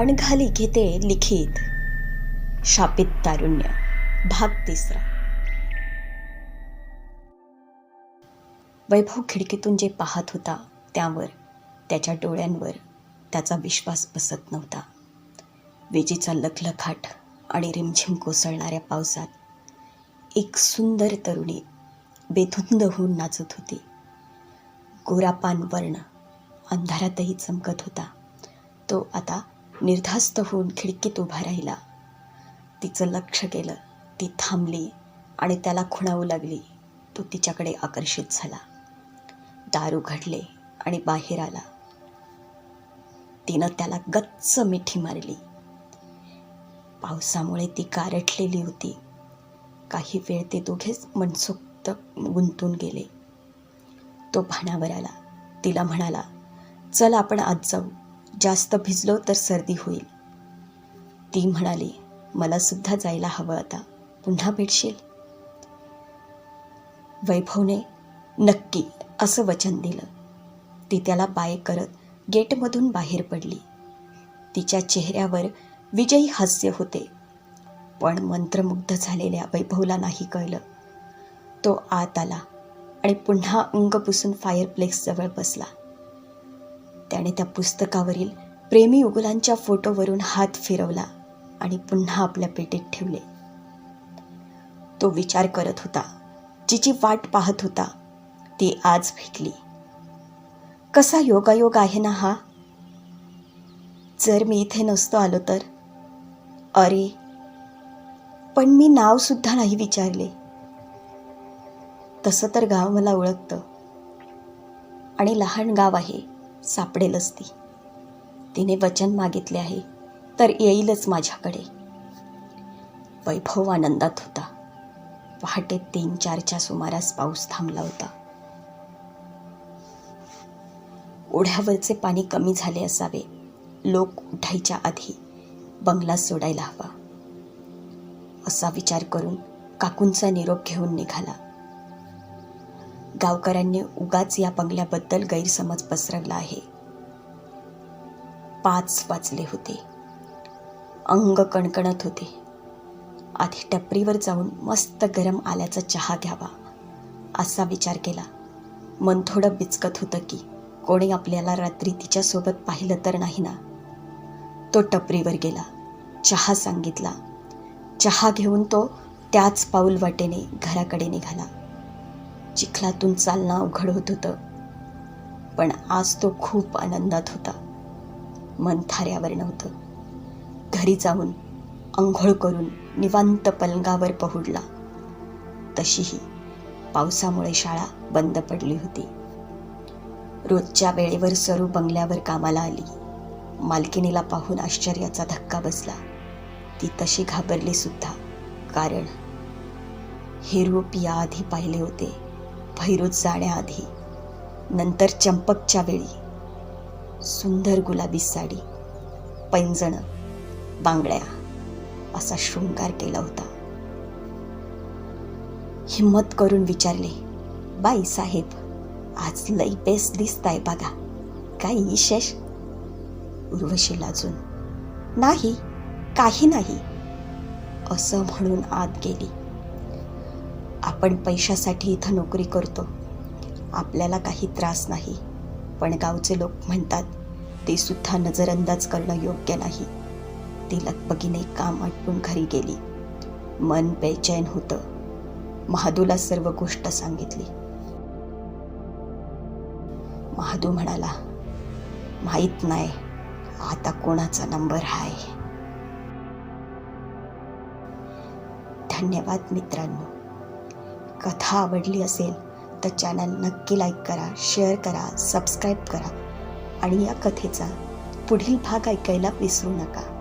अणघाली घेते लिखित. शापित तारुण्य. भाग तिसरा. वैभव खिडकीतून जे पाहत होता त्यावर त्याच्या डोळ्यांवर त्याचा विश्वास बसत नव्हता. विजेचा लखलखाट आणि रिमझिम कोसळणाऱ्या पावसात एक सुंदर तरुणी बेधुंद होऊन नाचत होती. गोरापान वर्ण अंधारातही चमकत होता. तो आता निर्धास्त होऊन खिडकीत उभा राहिला. तिचं लक्ष केलं ती थांबली आणि त्याला खुणावू लागली. तो तिच्याकडे आकर्षित झाला. दार उघडले आणि बाहेर आला. तिनं त्याला गच्च मिठी मारली. पावसामुळे ती गारठलेली होती. काही वेळ ते दोघेच मनसोक्त गुंतून गेले. तो भानावर आला. तिला म्हणाला चल आपण आज जाऊ. जास्त भिजलो तर सर्दी होईल. ती म्हणाली मला सुद्धा जायला हवं आता. पुन्हा भेटशील? वैभवने नक्की असं वचन दिलं. ती त्याला बाय करत गेटमधून बाहेर पडली. तिच्या चेहऱ्यावर विजयी हास्य होते. पण मंत्रमुग्ध झालेल्या वैभवला नाही कळलं. तो आत आला आणि पुन्हा अंग पुसून फायरप्लेक्सजवळ बसला. त्याने त्या पुस्तकावरील प्रेमी उगलांच्या फोटोवरून हात फिरवला आणि पुन्हा आपल्या पेटीत ठेवले. तो विचार करत होता. जिची वाट पाहत होता. ती आज भेटली. कसा योगायोग आहे ना हा? जर मी इथे नसतो आलो तर? अरे पण मी नावसुद्धा नाही विचारले. तसं तर गाव मला ओळखतं. आणि लहान गाव आहे. सापडेलच ती तिने वचन मागितले आहे तर येईलच माझ्याकडे. वैभव आनंदात होता. पहाटे तीन चारच्या सुमारास पाऊस थांबला होता. ओढ्यावरचे पाणी कमी झाले असावे. लोक उठायच्या आधी बंगला सोडायला हवा. असा विचार करून काकूंचा निरोप घेऊन निघाला. गावकऱ्यांनी उगाच या बंगल्याबद्दल गैरसमज पसरवला आहे. पाच वाजले होते. अंग कणकणत होते. आधी टपरीवर जाऊन मस्त गरम आल्याचा चहा घ्यावा असा विचार केला. मन थोडं बिचकत होतं की कोणी आपल्याला रात्री तिच्यासोबत पाहिलं तर नाही ना? तो टपरीवर गेला. चहा सांगितला. चहा घेऊन तो त्याच पाऊल वाटेने घराकडे निघाला. चिखलातून चालणं अवघड होत होतं. पण आज तो खूप आनंदात होता. मन थाऱ्यावर नव्हतं. घरी जाऊन आंघोळ करून निवांत पलंगावर पहुडला. तशीही पावसामुळे शाळा बंद पडली होती. रोजच्या वेळेवर सरू बंगल्यावर कामाला आली. मालकिनीला पाहून आश्चर्याचा धक्का बसला. ती तशी घाबरली सुद्धा. कारण हे रूप याआधी पाहिले होते. भैरूत जाण्याआधी नंतर चंपकच्या वेळी सुंदर गुलाबी साडी पैंजण बांगड्या असा शृंगार केला होता. हिम्मत करून विचारले बाई साहेब आज लई बेस्ट दिसताय बघा काही विशेष? उर्वशी लाजून नाही काही नाही असं म्हणून आत गेली. आपण पैशासाठी इथं नोकरी करतो. आपल्याला काही त्रास नाही. पण गावचे लोक म्हणतात ते सुद्धा नजरअंदाज करणं योग्य नाही. ती लगबगीने काम आटपून घरी गेली. मन बेचैन होतं. महादूला सर्व गोष्ट सांगितली. महादू म्हणाला माहीत नाही आता कोणाचा नंबर आहे धन्यवाद मित्रांनो. कथा आवडली असेल तर चॅनल नक्की लाईक करा शेअर करा सबस्क्राईब करा. आणि या कथेचा पुढील भाग ऐकायला विसरू नका.